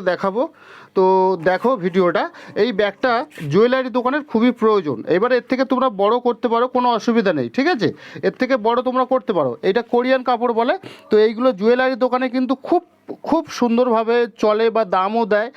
দেখাবো। তো দেখো ভিডিওটা। এই ব্যাগটা জুয়েলারি দোকানের খুবই প্রয়োজন। এবার এর থেকে তোমরা বড় করতে পারো, কোনো অসুবিধা নেই, ঠিক আছে? এর থেকে বড় তোমরা করতে পারো। এটা কোরিয়ান কাপড় বলে। তো এইগুলো জুয়েলারি দোকানে কিন্তু খুব খুব সুন্দরভাবে চলে বা দামও দেয়।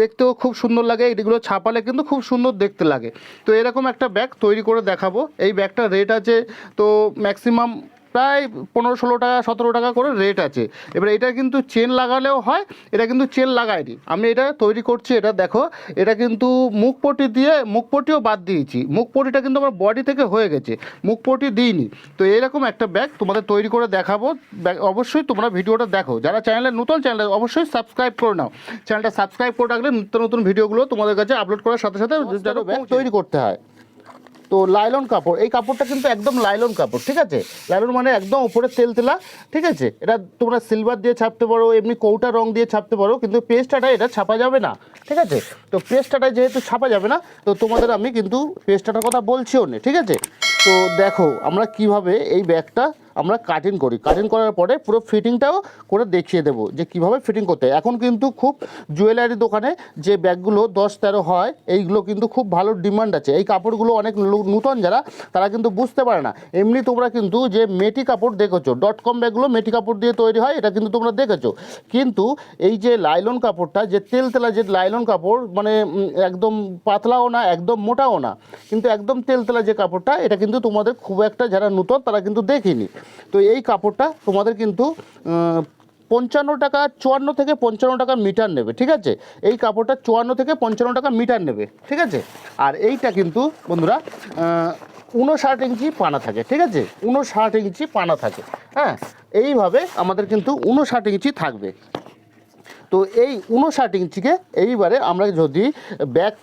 দেখতেও খুব সুন্দর লাগে। এইগুলো ছাপালে কিন্তু খুব সুন্দর দেখতে লাগে। তো এরকম একটা ব্যাগ তৈরি করে দেখাবো। এই ব্যাগটার রেট আছে তো ম্যাক্সিমাম প্রায় পনেরো ষোলো টাকা সতেরো টাকা করে রেট আছে। এবার এটা কিন্তু চেন লাগালেও হয় এটা কিন্তু চেন লাগায়নি। আমি এটা তৈরি করছি এটা দেখো এটা কিন্তু মুখপটি দিয়ে মুখপটিও বাদ দিয়েছি। মুখপটিটা কিন্তু আমার বডি থেকে হয়ে গেছে মুখপটি দিইনি। তো এরকম একটা ব্যাগ তোমাদের তৈরি করে দেখাবো। অবশ্যই তোমরা ভিডিওটা দেখো। যারা চ্যানেলে নতুন চ্যানেলে অবশ্যই সাবস্ক্রাইব করে নাও। চ্যানেলটা সাবস্ক্রাইব করে রাখলে নিত্য নতুন ভিডিওগুলো তোমাদের কাছে আপলোড করার সাথে সাথে তৈরি করতে হয়। তো লাইলন কাপড়, এই কাপড়টা কিন্তু একদম লাইলন কাপড়, ঠিক আছে? লাইলন মানে একদম উপরে তেল তেলা ঠিক আছে? এটা তোমরা সিলভার দিয়ে ছাপতে পারো, এমনি কৌটা রং দিয়ে ছাপতে পারো, কিন্তু পেস্টাটা এটা ছাপা যাবে না, ঠিক আছে? তো পেস্টাটা যেহেতু ছাপা যাবে না, তো তোমাদের আমি কিন্তু পেস্টাটার কথা বলছিও না, ঠিক আছে? তো দেখো, আমরা কীভাবে এই ব্যাগটা আমরা কাটিং করি। কাটিং করার পরে পুরো ফিটিংটাও করে দেখিয়ে দেবো যে কীভাবে ফিটিং করতে এখন কিন্তু খুব জুয়েলারি দোকানে যে ব্যাগগুলো দশ তেরো হয়, এইগুলো কিন্তু খুব ভালো ডিমান্ড আছে। এই কাপড়গুলো অনেক নূতন যারা, তারা কিন্তু বুঝতে পারে না। এমনি তোমরা কিন্তু যে মেটি কাপড় দেখেছ ডট কম ব্যাগগুলো মেটি কাপড় দিয়ে তৈরি হয়, এটা কিন্তু তোমরা দেখেছ। কিন্তু এই যে লাইলন কাপড়টা, যে তেল তেলা যে লাইলন কাপড় মানে একদম পাতলাও না, একদম মোটাও না, কিন্তু একদম তেল তেলা যে কাপড়টা, এটা কিন্তু তোমাদের খুব একটা যারা নূতন, তারা কিন্তু দেখিনি। তো এই কাপড়টা তোমাদের কিন্তু পঞ্চান্ন টাকা চুয়ান্ন থেকে পঞ্চান্ন টাকা মিটার নেবে, ঠিক আছে? এই কাপড়টা চুয়ান্ন থেকে পঞ্চান্ন টাকা মিটার নেবে, ঠিক আছে? আর এইটা কিন্তু, বন্ধুরা উনষাট ইঞ্চি পানা থাকে, ঠিক আছে? উনষাট ইঞ্চি পানা থাকে হ্যাঁ? এইভাবে আমাদের কিন্তু উনষাট ইঞ্চি থাকবে। তো এই উনষাট ইঞ্চিকে এইবারে আমরা যদি ব্যাক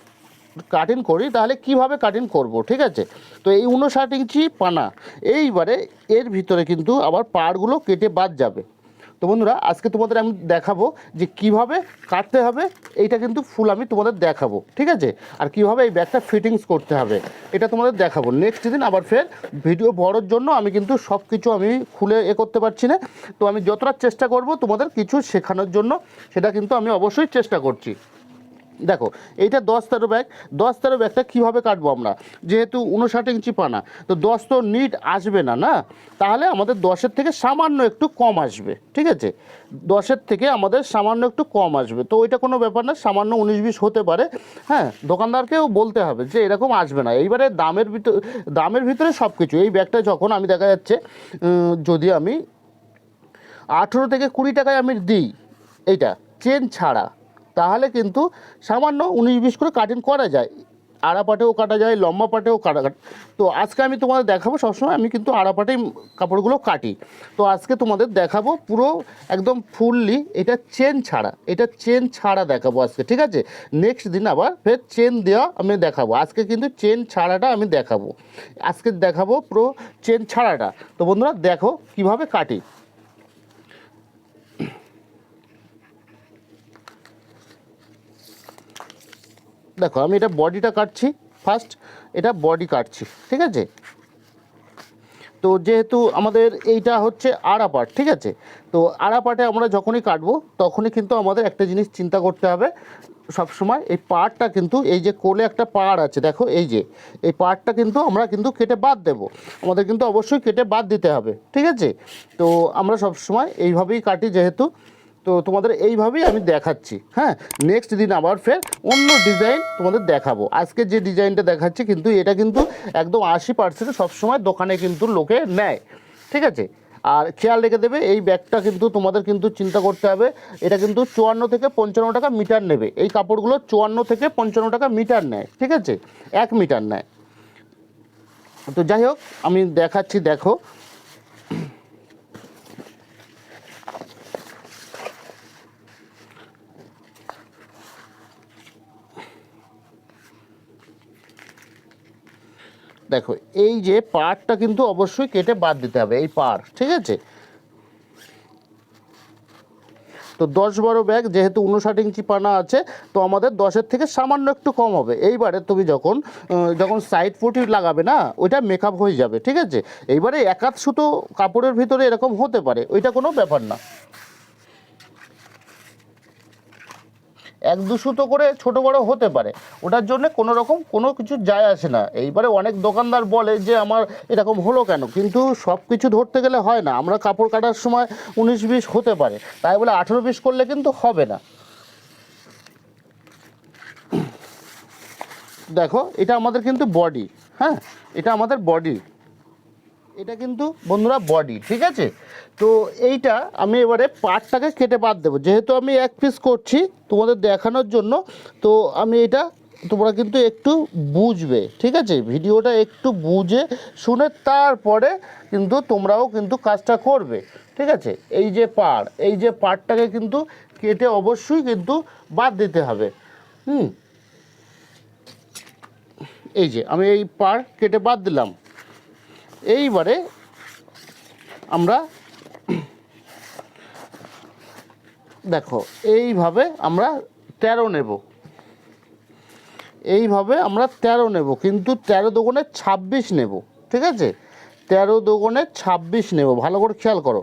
কাটিং করি, তাহলে কীভাবে কাটিং করব? ঠিক আছে? তো এই উনষাট ইঞ্চি পানা, এইবারে এর ভিতরে কিন্তু আবার পাড়গুলো কেটে বাদ যাবে। তো বন্ধুরা, আজকে তোমাদের আমি দেখাবো যে কীভাবে কাটতে হবে, এইটা কিন্তু ফুল আমি তোমাদের দেখাবো, ঠিক আছে? আর কীভাবে এই ব্যাগটা ফিটিংস করতে হবে, এটা তোমাদের দেখাবো। নেক্সট দিন আবার ফের ভিডিও বড়োর জন্য আমি কিন্তু সব কিছু আমি খুলে এ করতে পারছি না। তো আমি যতটা চেষ্টা করব তোমাদের কিছু শেখানোর জন্য, সেটা কিন্তু আমি অবশ্যই চেষ্টা করছি। দেখো, এইটা দশ তেরো ব্যাগ দশ তেরো ব্যাগটা কীভাবে কাটবো আমরা? যেহেতু উনষাট ইঞ্চি পানা, তো দশ তো নিট আসবে না না? তাহলে আমাদের দশের থেকে সামান্য একটু কম আসবে, ঠিক আছে? দশের থেকে আমাদের সামান্য একটু কম আসবে। তো ওইটা কোনো ব্যাপার না, সামান্য উনিশ বিশ হতে পারে। হ্যাঁ দোকানদারকেও বলতে হবে যে এরকম আসবে না। এইবারে দামের ভিতর, দামের ভিতরে সব কিছু এই ব্যাগটা যখন আমি দেখা যাচ্ছে যদি আমি আঠেরো থেকে কুড়ি টাকায় আমি দিই, এইটা চেন ছাড়া তাহলে কিন্তু সামান্য উনিশ বিশ করে কাটিং করা যায়। আড়া পাটেও কাটা যায় লম্বা পাটেও কাটা তো আজকে আমি তোমাদের দেখাবো, সবসময় আমি কিন্তু আড়া পাটেই কাপড়গুলো কাটি। তো আজকে তোমাদের দেখাবো পুরো একদম ফুললি এটা চেন ছাড়া, এটা চেন ছাড়া দেখাবো আজকে, ঠিক আছে? নেক্সট দিন আবার ফের চেন দেওয়া আমি দেখাবো। আজকে কিন্তু চেন ছাড়াটা আমি দেখাবো। আজকে দেখাবো পুরো চেন ছাড়াটা। তো বন্ধুরা দেখো কীভাবে কাটি। দেখো, আমি এটা বডিটা কাটছি ফার্স্ট এটা বডি কাটছি, ঠিক আছে? তো যেহেতু আমাদের এইটা হচ্ছে আড়া পাট ঠিক আছে? তো আড়া পাটে আমরা যখনই কাটবো, তখনই কিন্তু আমাদের একটা জিনিস চিন্তা করতে হবে। সবসময় এই পাড়টা কিন্তু, এই যে কোলে একটা পাড় আছে, দেখো, এই যে, এই পাড়টা কিন্তু আমরা কিন্তু কেটে বাদ দেব। আমাদের কিন্তু অবশ্যই কেটে বাদ দিতে হবে, ঠিক আছে? তো আমরা সবসময় এইভাবেই কাটি, যেহেতু তো তোমাদের এইভাবেই আমি দেখাচ্ছি হ্যাঁ? নেক্সট দিন আবার ফের অন্য ডিজাইন তোমাদের দেখাবো। আজকে যে ডিজাইনটা দেখাচ্ছি কিন্তু এটা কিন্তু একদম আশি পার্সেন্ট সবসময় দোকানে কিন্তু লোকে নেয়, ঠিক আছে? আর খেয়াল রেখে দেবে, এই ব্যাগটা কিন্তু তোমাদের কিন্তু চিন্তা করতে হবে, এটা কিন্তু চুয়ান্ন থেকে পঞ্চান্ন টাকা মিটার নেবে। এই কাপড়গুলো চুয়ান্ন থেকে পঞ্চান্ন টাকা মিটার নেয়, ঠিক আছে? এক মিটার নেয়। তো যাই হোক, আমি দেখাচ্ছি, দেখো। দেখো, এই যে পাড়টা কিন্তু অবশ্যই কেটে বাদ দিতে হবে, এই পার ঠিক আছে? তো দশ বারো ব্যাগ, যেহেতু উনষাট ইঞ্চি পানা আছে, তো আমাদের দশের থেকে সামান্য একটু কম হবে। এইবারে তুমি যখন যখন সাইড ফুটি লাগাবে না, ওইটা মেকআপ হয়ে যাবে, ঠিক আছে? এইবারে একাত সুতো কাপড়ের ভিতরে এরকম হতে পারে, ওইটা কোনো ব্যাপার না। এক দুশো সুতো করে ছোট বড় হতে পারে। ওটার জন্য কোনো রকম কোনো কিছু যায় আসে না। এইবারে অনেক দোকানদার বলে যে, আমার এরকম হলো কেন? কিন্তু সব কিছু ধরতে গেলে হয় না। আমরা কাপড় কাটার সময় উনিশ বিশ হতে পারে। তাই বলে আঠেরো বিশ করলে কিন্তু হবে না। দেখো, এটা আমাদের কিন্তু বডি হ্যাঁ? এটা আমাদের বডি এটা কিন্তু বন্ধুরা বডি ঠিক আছে? তো এইটা আমি এবারে পার্টটাকে কেটে বাদ দেবো। যেহেতু আমি এক পিস করছি তোমাদের দেখানোর জন্য, তো আমি এটা তোমরা কিন্তু একটু বুঝবে, ঠিক আছে? ভিডিওটা একটু বুঝে শুনে তারপরে কিন্তু তোমরাও কিন্তু কাজটা করবে, ঠিক আছে? এই যে পাড়, এই যে পাড়টাকে কিন্তু কেটে অবশ্যই কিন্তু বাদ দিতে হবে। হুম? এই যে আমি এই পাড় কেটে বাদ দিলাম। এইবারে আমরা দেখো, এইভাবে আমরা তেরো নেব। এইভাবে আমরা তেরো নেব, কিন্তু তেরো দোকানে ছাব্বিশ নেব, ঠিক আছে? তেরো দোকানে ছাব্বিশ নেব, ভালো করে খেয়াল করো।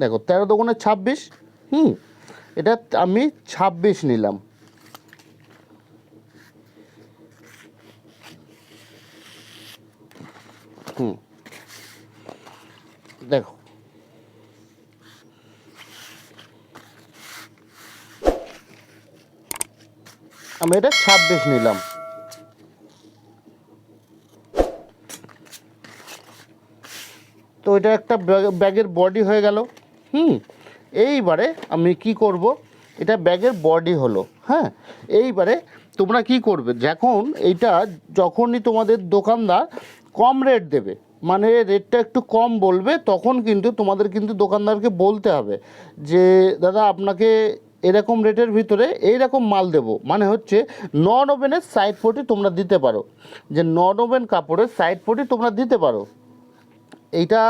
দেখো, তেরো দোকানে ছাব্বিশ, হুম? এটা আমি ছাব্বিশ নিলাম। হুম। দেখো। আমি এটা ছাব্বিশ নিলাম। তো এটা একটা ব্যাগ- ব্যাগের বডি হয়ে গেল। হুম। এইবারে আমি কি করব? এটা ব্যাগের বডি হলো হ্যাঁ? এইবারে তোমরা কি করবে? যখন এইটা যখনই তোমাদের দোকানদার কম রেট দেবে মানে রেটটা একটু কম বলবে, তখন কিন্তু তোমাদের কিন্তু দোকানদারকে বলতে হবে যে, দাদা, আপনাকে এরকম রেটের ভিতরে এইরকম মাল দেবো। মানে হচ্ছে নন ওভেনের সাইড পটি তোমরা দিতে পারো। যে নন ওভেন কাপড়ের সাইড পটি তোমরা দিতে পারো। এইটা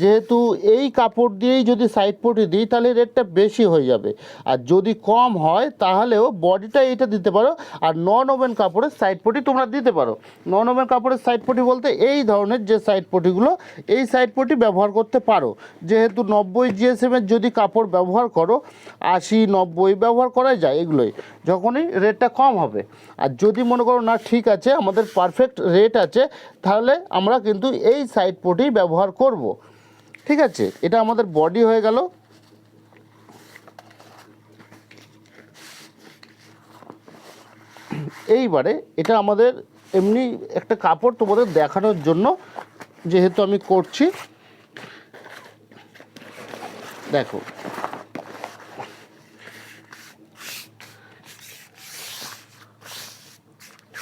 যেহেতু এই কাপড় দিয়েই যদি সাইড পটি দিই, তাহলে রেটটা বেশি হয়ে যাবে। আর যদি কম হয়, তাহলেও বডিটা এইটা দিতে পারো। আর নন ওভেন কাপড়ের সাইড পটি তোমরা দিতে পারো। নন ওভেন কাপড়ের সাইড পটি বলতে এই ধরনের যে সাইড পটিগুলো এই সাইড পটি ব্যবহার করতে পারো। যেহেতু নব্বই জিএসএমের যদি কাপড় ব্যবহার করো, আশি, নব্বই ব্যবহার করা যায় এগুলোই, যখনই রেটটা কম হবে। আর যদি মনে করো না ঠিক আছে, আমাদের পারফেক্ট রেট আছে, তাহলে আমরা কিন্তু এই সাইড পটি ব্যবহার করব। ঠিক আছে? এটা আমাদের বডি হয়ে গেল। এইবারে এটা আমাদের এমনি একটা কাপড় তোমাদের দেখানোর জন্য, যেহেতু আমি করছি। দেখো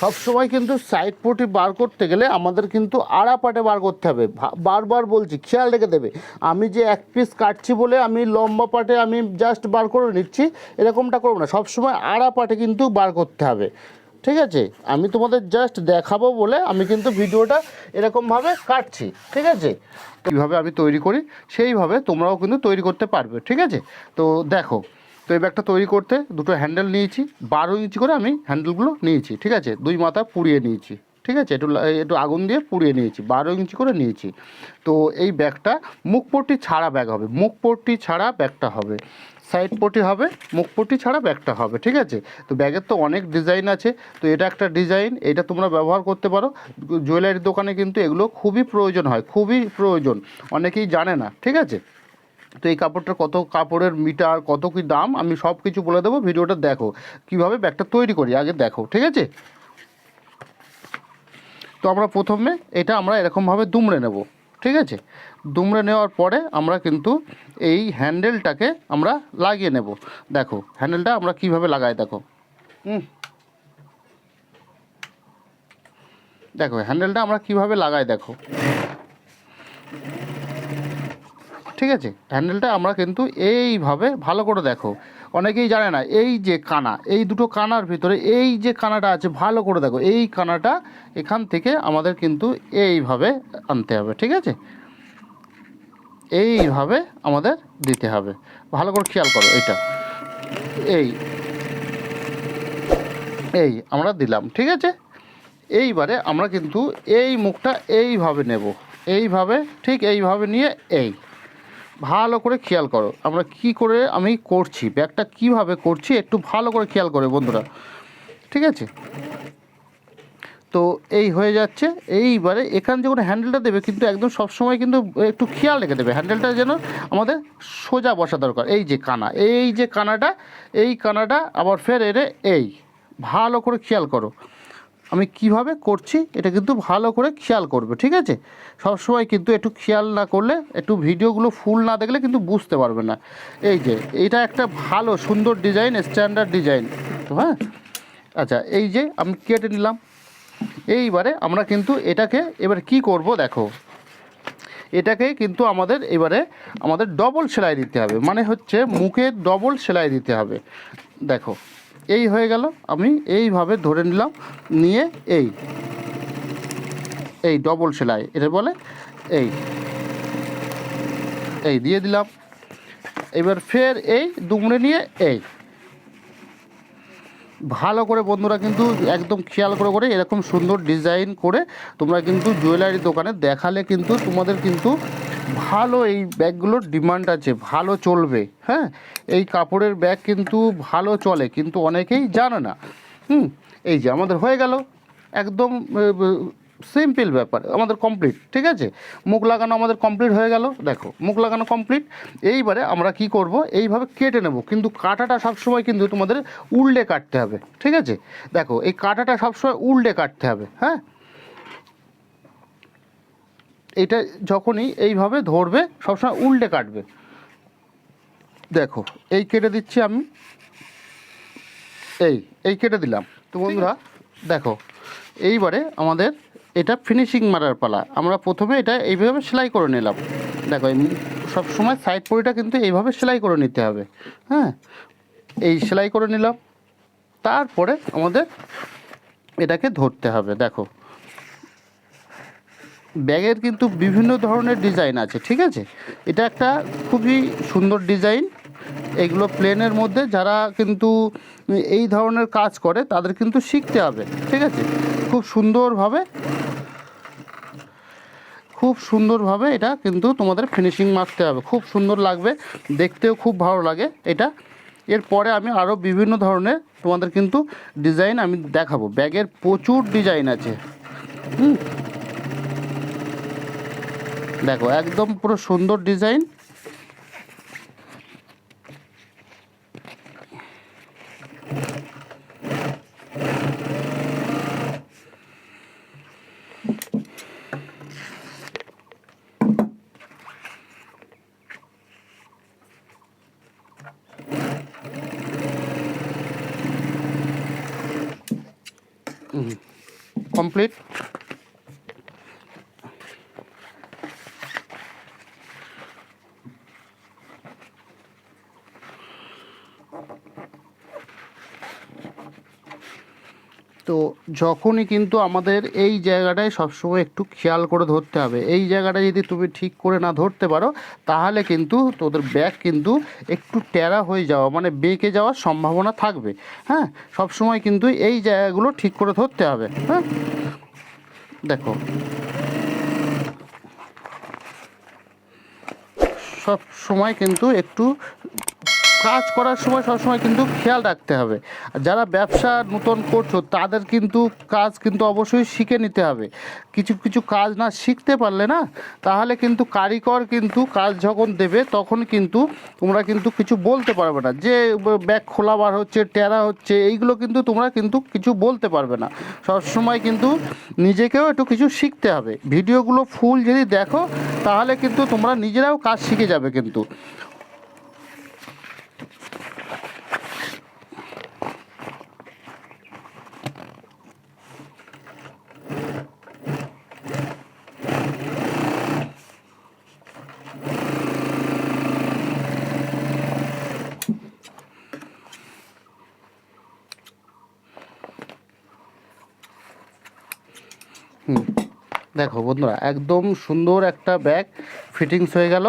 সব সময় কিন্তু সাইড পটি বার করতে গেলে আমাদের কিন্তু আড়া পাটে বার করতে হবে। বারবার বলছি, খেয়াল রেখে দেবে। আমি যে এক পিস কাটছি বলে আমি লম্বা পাটে আমি জাস্ট বার করে নিচ্ছি, এরকমটা করব না। সব সময় আড়া পাটে কিন্তু বার করতে হবে। ঠিক আছে? আমি তোমাদের জাস্ট দেখাবো বলে আমি কিন্তু ভিডিওটা এরকমভাবে কাটছি। ঠিক আছে? কীভাবে আমি তৈরি করি, সেইভাবে তোমরাও কিন্তু তৈরি করতে পারবে। ঠিক আছে? তো দেখো তো এই ব্যাগটা তৈরি করতে দুটো হ্যান্ডেল নিয়েছি। বারো ইঞ্চি করে আমি হ্যান্ডেলগুলো নিয়েছি, ঠিক আছে? দুই মাথা পুড়িয়ে নিয়েছি, ঠিক আছে? একটু একটু আগুন দিয়ে পুড়িয়ে নিয়েছি, বারো ইঞ্চি করে নিয়েছি। তো এই ব্যাগটা মুখপট্টি ছাড়া ব্যাগ হবে মুখপট্টি ছাড়া ব্যাগটা হবে সাইড পটি হবে মুখপট্টি ছাড়া ব্যাগটা হবে, ঠিক আছে? তো ব্যাগের তো অনেক ডিজাইন আছে, তো এটা একটা ডিজাইন এটা তোমরা ব্যবহার করতে পারো। জুয়েলারির দোকানে কিন্তু এগুলো খুবই প্রয়োজন হয়, খুবই প্রয়োজন, অনেকেই জানে না, ঠিক আছে? তো এই কাপড়টা কত কাপড়ের মিটার, কত কি দাম, আমি সব কিছু বলে দেবো, ভিডিওটা দেখো। কীভাবে ব্যাগটা তৈরি করি, আগে দেখো, ঠিক আছে? তো আমরা প্রথমে এটা আমরা এরকমভাবে দুমড়ে নেব, ঠিক আছে? দুমড়ে নেওয়ার পরে আমরা কিন্তু এই হ্যান্ডেলটাকে আমরা লাগিয়ে নেব। দেখো, হ্যান্ডেলটা আমরা কীভাবে লাগাই, দেখো। হুম। দেখো, হ্যান্ডেলটা আমরা কীভাবে লাগাই, দেখো। ঠিক আছে? হ্যান্ডেলটা আমরা কিন্তু এইভাবে ভালো করে দেখো। অনেকেই জানে না, এই যে কানা, এই দুটো কানার ভিতরে এই যে কানাটা আছে, ভালো করে দেখো। এই কানাটা এখান থেকে আমাদের কিন্তু এইভাবে আনতে হবে, ঠিক আছে? এইভাবে আমাদের দিতে হবে। ভালো করে খেয়াল করো এটা। এই এই আমরা দিলাম, ঠিক আছে? এইবারে আমরা কিন্তু এই মুখটা এইভাবে নেব। এইভাবে, ঠিক এইভাবে নিয়ে এই। ভালো করে খেয়াল করো। আমরা কি করে আমি করছি, ব্যাগটা কীভাবে করছি একটু ভালো করে খেয়াল করে বন্ধুরা। ঠিক আছে? তো এই হয়ে যাচ্ছে। এইবারে এখানে যখন হ্যান্ডেলটা দেবে কিন্তু একদম সবসময় কিন্তু একটু খেয়াল রেখে দেবে। হ্যান্ডেলটা যেন আমাদের সোজা বসা দরকার। এই যে কানা, এই যে কানাটা, এই কানাটা আবার ফের এরে এই, ভালো করে খেয়াল করো। আমি কীভাবে করছি এটা কিন্তু ভালো করে খেয়াল করবে, ঠিক আছে? সবসময় কিন্তু একটু খেয়াল না করলে, একটু ভিডিওগুলো ফুল না দেখলে কিন্তু বুঝতে পারবে না। এই যে, এটা একটা ভালো, সুন্দর ডিজাইন স্ট্যান্ডার্ড ডিজাইন। তো হ্যাঁ? আচ্ছা এই যে আমি কেটে নিলাম। এইবারে আমরা কিন্তু এটাকে এবার কি করব দেখো? এটাকে কিন্তু আমাদের এবারে আমাদের ডবল সেলাই দিতে হবে। মানে হচ্ছে মুখে ডবল সেলাই দিতে হবে। দেখো এই হয়ে গেল, আমি এইভাবে ধরে নিলাম, নিয়ে এই। এই ডবল সেলাই এটা বলে এই। এই দিয়ে দিলাম। এবার ফের এই দুমড়ে নিয়ে এই। ভালো করে বন্ধুরা কিন্তু একদম খেয়াল করে করে এরকম সুন্দর ডিজাইন করে তোমরা কিন্তু জুয়েলারি দোকানে দেখালে কিন্তু তোমাদের কিন্তু ভালো এই ব্যাগগুলোর ডিমান্ড আছে, ভালো চলবে হ্যাঁ? এই কাপড়ের ব্যাগ কিন্তু ভালো চলে, কিন্তু অনেকেই জানে না। হুম, এই যে আমাদের হয়ে গেল, একদম সিম্পল ব্যাপার, আমাদের কমপ্লিট ঠিক আছে? মুখ লাগানো আমাদের কমপ্লিট হয়ে গেল, দেখো, মুখ লাগানো কমপ্লিট এইবারে আমরা কি করব, এইভাবে কেটে নেব, কিন্তু কাটাটা সবসময় কিন্তু তোমাদের উল্টে কাটতে হবে, ঠিক আছে? দেখো, এই কাটাটা সবসময় উল্টে কাটতে হবে হ্যাঁ? এটা যখনই এইভাবে ধরবে সবসময় উল্টে কাটবে। দেখো এই কেটে দিচ্ছি আমি। এই এই কেটে দিলাম। তো বন্ধুরা দেখো এইবারে আমাদের এটা ফিনিশিং মারার পালা। আমরা প্রথমে এটা এইভাবে সেলাই করে নিলাম। দেখো সব সময় সাইড পরিটা কিন্তু এইভাবে সেলাই করে নিতে হবে। হ্যাঁ? এই সেলাই করে নিলাম। তারপরে আমাদের এটাকে ধরতে হবে। দেখো ব্যাগের কিন্তু বিভিন্ন ধরনের ডিজাইন আছে, ঠিক আছে? এটা একটা খুবই সুন্দর ডিজাইন। এগুলো প্লেনের মধ্যে যারা কিন্তু এই ধরনের কাজ করে, তাদের কিন্তু শিখতে হবে, ঠিক আছে? খুব সুন্দরভাবে খুব সুন্দরভাবে এটা কিন্তু তোমাদের ফিনিশিং মারতে হবে। খুব সুন্দর লাগবে, দেখতেও খুব ভালো লাগে এটা। এরপরে আমি আরও বিভিন্ন ধরনের তোমাদের কিন্তু ডিজাইন আমি দেখাবো। ব্যাগের প্রচুর ডিজাইন আছে, হুম? দেখো একদম পুরো সুন্দর ডিজাইন। কমপ্লিট তো যখনই কিন্তু আমাদের এই জায়গাটায় সবসময় একটু খেয়াল করে ধরতে হবে। এই জায়গাটা যদি তুমি ঠিক করে না ধরতে পারো, তাহলে কিন্তু তোদের ব্যাগ কিন্তু একটু টেরা হয়ে যাওয়া মানে বেঁকে যাওয়ার সম্ভাবনা থাকবে। হ্যাঁ? সবসময় কিন্তু এই জায়গাগুলো ঠিক করে ধরতে হবে। হ্যাঁ? দেখো। সব সময় কিন্তু একটু কাজ করার সময় সবসময় কিন্তু খেয়াল রাখতে হবে। যারা ব্যবসা নতুন করছ, তাদের কিন্তু কাজ কিন্তু অবশ্যই শিখে নিতে হবে। কিছু কিছু কাজ না শিখতে পারলে না, তাহলে কিন্তু কারিগর কিন্তু কাজ যখন দেবে, তখন কিন্তু তোমরা কিন্তু কিছু বলতে পারবে না। যে ব্যাগ খোলা বার হচ্ছে, টেরা হচ্ছে, এইগুলো কিন্তু তোমরা কিন্তু কিছু বলতে পারবে না। সবসময় কিন্তু নিজেকেও একটু কিছু শিখতে হবে। ভিডিওগুলো ফুল যদি দেখো, তাহলে কিন্তু তোমরা নিজেরাও কাজ শিখে যাবে কিন্তু। দেখো বন্ধুরা একদম সুন্দর একটা ব্যাগ ফিটিংস হয়ে গেল।